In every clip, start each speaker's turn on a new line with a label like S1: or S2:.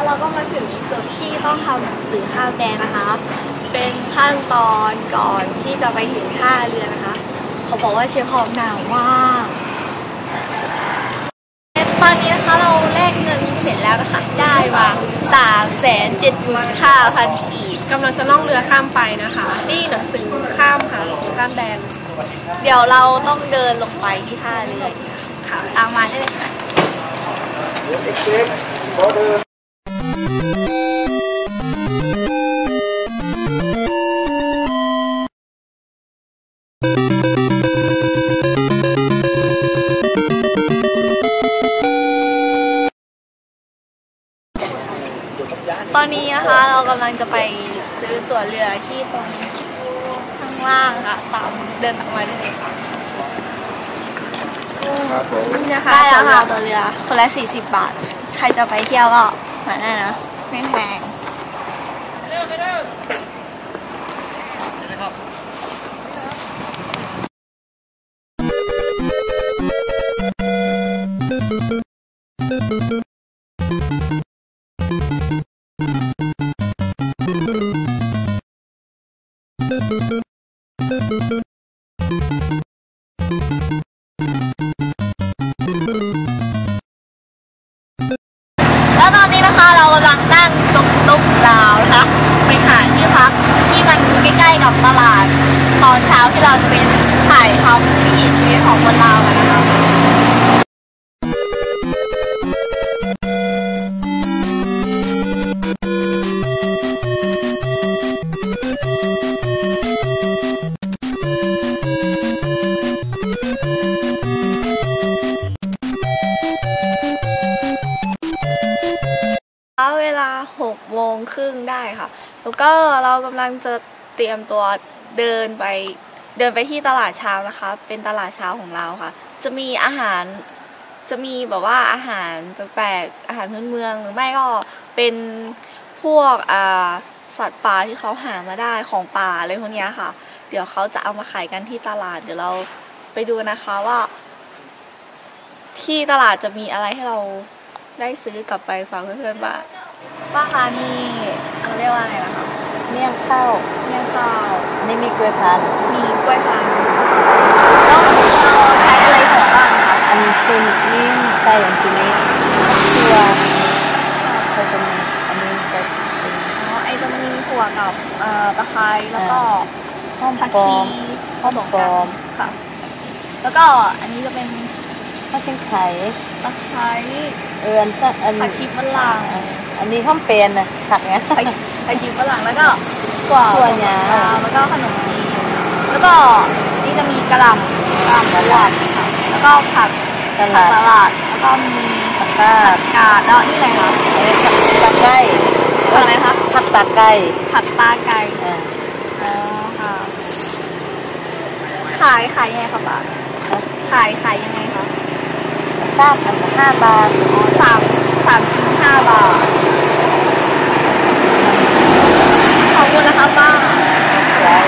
S1: นนี้นะคะเราก็มาถึงจุดที่ต้องทำหนังสือข้าวแดงนะคะ เป็นขั้นตอนก่อนที่จะไปถึงท่าเรือนะคะ เขาบอกว่าเชียงของหนาวมากตอนนี้นะคะเราแลกเงินเสร็จแล้วนะคะ ได้มาสามแสนเจ็ดหมื่นห้าพันกีบ
S2: กำลังจะล่องเรือข้ามไปนะคะ นี่หนังสือข้ามค่ะข้ามแดน
S1: เดี๋ยวเราต้องเดินลงไปที่ท่าเรือค่ะตามมาได้เลยค่ะ ตอนนี้นะคะเรากำลังจะไปซื้อตั๋วเรือที่ตรงข้างล่างค่ะตามเดินออกมาได้เลยค่ะ
S2: นี่นะคะ
S1: ได้แล้วค่ะตั๋วเรือคนละ40 บาท ใครจะไปเที่ยวก็ มาได้นะไ6โมงครึ่งได้ค่ะ แล้วก็เรากำลังจะเตรียมตัวเดินไปเดินไปที่ตลาดเช้านะคะ เป็นตลาดเช้าของเราค่ะ จะมีอาหารจะมีแบบว่าอาหารแปลกๆอาหารพื้นเมืองหรือไม่ก็เป็นพวกสัตว์ป่าที่เขาหามาได้ของป่าอะไรพวกนี้ค่ะ เดี๋ยวเขาจะเอามาขายกันที่ตลาดเดี๋ยวเราไปดูนะคะว่า ที่ตลาดจะมีอะไรให้เราได้ซื้อกลับไปฝากเพื่อนๆบ้าง ป้าคะนี่เขาเรียกว่าอะไรนะคะ
S3: เมี่ยงข้าว
S1: เมี่ยงข้าว
S3: อันนี้มีกล้วยพันธุ์
S1: มีกล้วยพันธุ์แล้วเราใช้อะไรห่อบ้างคะ
S3: อันนี้คือนี่ใส่อันนี้ตัวใส่ตัวนี้อันนี้ใส่เป็น
S1: อ๋อไอจะมีถั่วกับเอ่อตะไคร้แล้วก็
S3: หอม
S1: ผัก
S3: ปลอ
S1: ชี
S3: ม
S1: ผสม
S3: ปล
S1: กั
S3: อนม
S1: ค่ะ แล้วก็อันนี้จะเป็น
S3: ข้าวเส้นไข่
S1: ตะไคร้
S3: เอออันสักอัน
S1: ผักชีฝรั่ง
S3: อันนี้ห้อมเป็นนะผักเนี้ย
S1: ผักชีผักชีฝรั่งแล้วก็ถั่ว
S3: ถั่วยาว
S1: แล้วก็ขนมจีนแล้วก็นี่จะมีกระหล่ำกระหล่ำสลัดค่ะแล้วก็ผัก
S3: ต
S1: ผั
S3: ลากด
S1: สลัดแล้วก็มี
S3: ผักกาด
S1: กาดแล้วนี่อะไรคะ
S3: อันนี้ผักตะไคร้
S1: ผักอะไรคะ
S3: ผักตะไคร้
S1: ผักตาไก่
S3: อ่า
S1: อ๋อค่ะขายขายยังไงคะป้าขายขายยังไงคะ
S3: ชาติอันละห้าบาท
S1: อ๋อสาม สามชิ้นห้าบาท ขอบคุณนะคะป้า
S3: แล้ว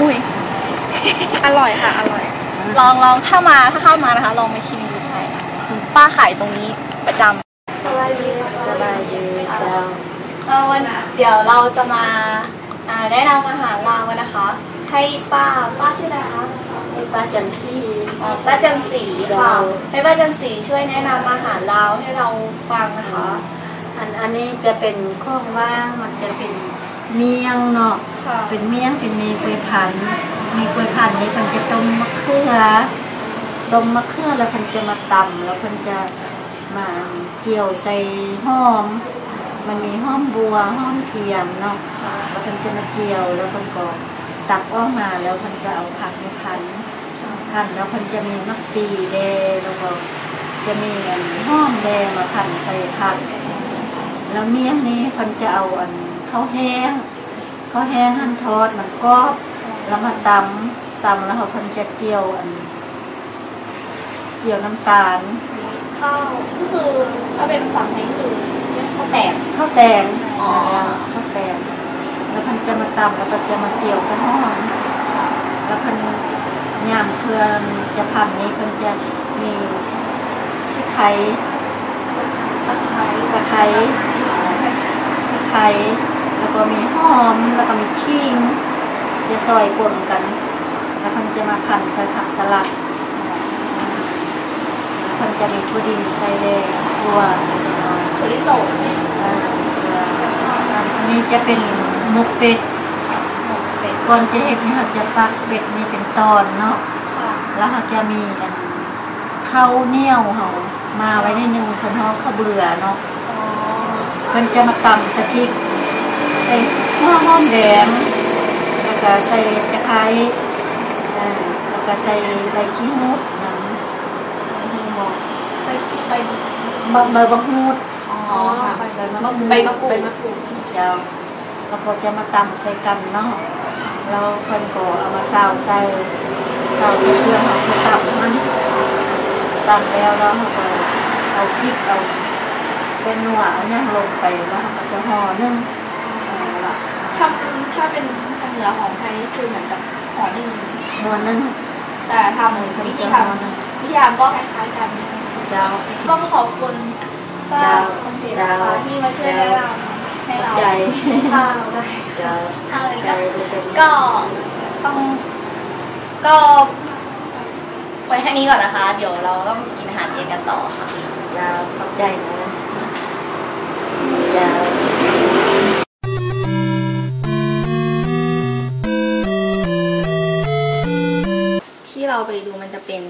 S1: อุ้ย
S2: อร่อยค่ะ อร่อย
S1: ลองลองถ้ามาถ้าเข้ามานะคะ ลองมาชิมดูใช่ป้าขายตรงนี้ประจำสวัสดี
S3: สบายดีเจ้า
S1: เอ่อวันเดี๋ยวเราจะมาอ่าแนะนำอาหารลาวกันนะคะ ให้ป้าป้าชื่ออะไรคะ
S3: ชื่อ ป้าจันซี่
S1: อ๋อป้าจันสีค่ะ
S3: เรา
S1: ให้ป้าจันสีช่วยแนะนำอาหารลาวให้เราฟังนะคะ
S3: อันอันนี้จะเป็นข้องว่างมันจะเป็นเมี่ยงเนาะ
S1: ค่ะ
S3: เป็นเมี่ยงเป็นมีกล้วยพันธุ์มีกล้วยพันธุ์นี่มันจะต้มมะเขือต้มมะเขือแล้วมันจะมาตำแล้วมันจะมาเกี่ยวใส่หอม มันมีหอมบัวหอมเทียมเนาะแล้วมันจะมาเกี่ยวแล้วมันก็ตักออกมาแล้วมันจะเอาผักมาพัน พันแล้วมันจะมีมักปีแดงแล้วก็จะมีอันห้อมแดงมาพันใส่ผักแล้วเมี่ยงนี้มันจะเอาอันข้าวแห้งข้าวแห้งหั่นทอดมันกรอบแล้วมาตำตำแล้วเขาเพันจะเจียวอัน เจียวน้ำตาล
S1: ข้าวก็คือถ้าเป็นฝั่งนี้คือข้าวแตก
S3: ข้าวแตง
S1: อ๋อ
S3: ข้าวแตงแล้วพันจะมาตำแล้วก็จะมาเจียวซะห้อนแล้วพัน ยามเพื่อนจะพันนี้เพิ่นจะมีสไข่
S1: ตะไคร้
S3: ตะไคร้สิไข่แล้วก็มีหอมแล้วก็มีขิงจะซอยป่นกัน แล้วเพันจะมาพันใส่ผักสลัดแล้วพันจะมีถั่วดินใส่แดงถั่ว
S1: ถั่วลิสง
S3: อันนี้จะเป็นมุกเป็ด
S1: เป็ด
S3: ก่อนจะเห็ดนี่เขาจะฟักเป็ดนี่เป็นตอนเนาะ
S1: ค่ะ
S3: แล้วเขาจะมีอันข้าวเหนียวเขามาไว้ในหนึ่งเพิ่นเขาข้าวเบื่อเนาะ
S1: อ๋อ
S3: เพิ่นจะมาตำสะพริกใส่หัวหอมแดงแล้วก็ใส่ตะไคร้อ่าแล้วก็ใส่ใบขี้หูดนั้น
S1: ไปไป
S3: ใบใบบักฮูด
S1: อ๋อค่ะ
S3: ใบมะกรูด
S1: ใบมะกรูด
S2: ใบมะกรูด
S3: เจ้าแล้วก็จะมาตำใส่กันเนาะ แล้วเพิ่นก็เอามาซาวใส่ซาวใส่เครื่องเอาไปตำมันตำแล้วแล้วเขาก็เอาพริกเอาเป็นนัวเอาย่างลงไปแล้วเขาก็จะห่อนึ่งเอาละ
S1: ถ้าถ้าเป็นทางเหนือของไทยนี่คือเหมือนกับห่อหนึ่ง
S3: นัวนึ่ง
S1: แต่ทำ
S3: เพิ่น
S1: วิธี
S3: จะ
S1: ท
S3: ห่อนึ่งำ
S1: วิธีทำก็คล้ายๆกัน
S3: เจ้า
S1: ต้องขอบคุณป้า
S3: เจ้า
S1: คนเห็นนะคะที่มาช่วยแนะนำ ให้เรา
S3: ใจ
S1: ค่ะ
S3: เจ้า
S1: ค่ะ
S3: ใจเป็น
S1: ก็ต้องก็ไว้แค่นี้ก่อนนะคะ เดี๋ยวเราต้องกินอาหารเย็นกันต่อค่ะ
S3: เจ้าขอบใจนะเจ้า
S1: ที่เราไปดูมันจะเป็น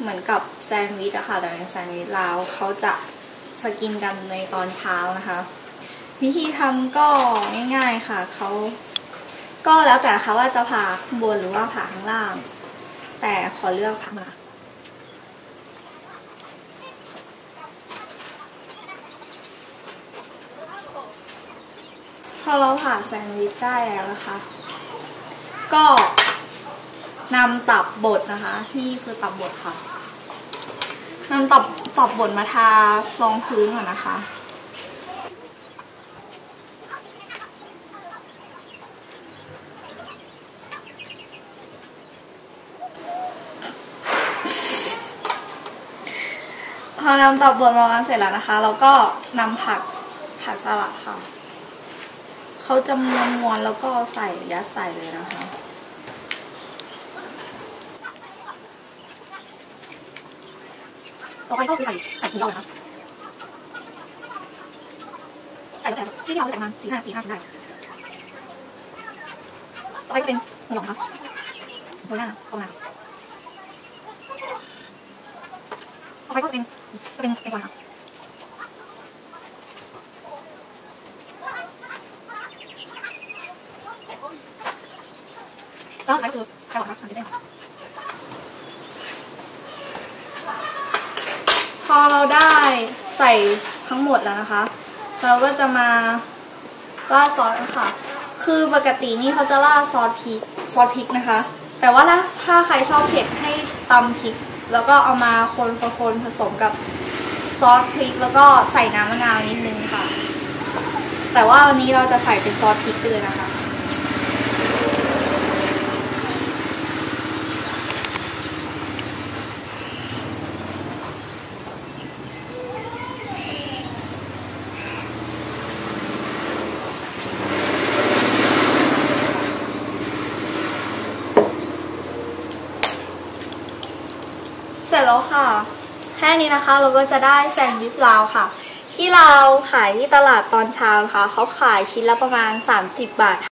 S1: เหมือนกับแซนด์วิชอะค่ะแต่เป็นแซนด์วิชลาวเขาจะสกินกันในตอนเช้านะคะ วิธีทำก็ง่าย ๆค่ะเขาก็แล้วแต่ค่ะว่าจะผ่าข้างบนหรือว่าผ่าข้างล่าง แต่ขอเลือกผ่ามาพอเราผ่าแซนด์วิชได้แล้วนะคะ ก็นำตับบดนะคะนี่คือตับบดค่ะนำตับตับบดมาทารองพื้นก่อนนะคะ พอนำตับบดมาวางเสร็จแล้วนะคะ เราก็นำผักผักสลัดค่ะเขาจะมวนมวนแล้วก็ใส่ยัดใส่เลยนะคะ ต่อไปก็คือใส่ใส่ถุงเรานะคะใส่แบบที่เราใส่มาสี่ห้าสี่ห้าได้ต่อไปก็เป็นหมูหยองนะคะโรยหน้าเข้ามาต่อไปก็เป็น ก็เป็นเป็นวายค่ะแล้วท้ายคือแครอทค่ะทำเป็นเส้พอเราได้ใส่ทั้งหมดแล้วนะคะ เราก็จะมาราดซอสค่ะ คือปกตินี่เขาจะราดซอสพริกซอสพริกนะคะ แต่ว่าถ้าถ้าใครชอบเผ็ดให้ตำพริก แล้วก็เอามาคนคนผสมกับซอสพริก แล้วก็ใส่น้ำมะนาวนิดนึงค่ะ แต่ว่าวันนี้เราจะใส่เป็นซอสพริกไปเลยนะคะ จแล้วค่ะ แค่นี้นะคะเราก็จะได้แซนด์วิชลาวค่ะ ที่เราขายที่ตลาดตอนเช้านะคะเขาขายชิ้นละประมาณ 30 บาท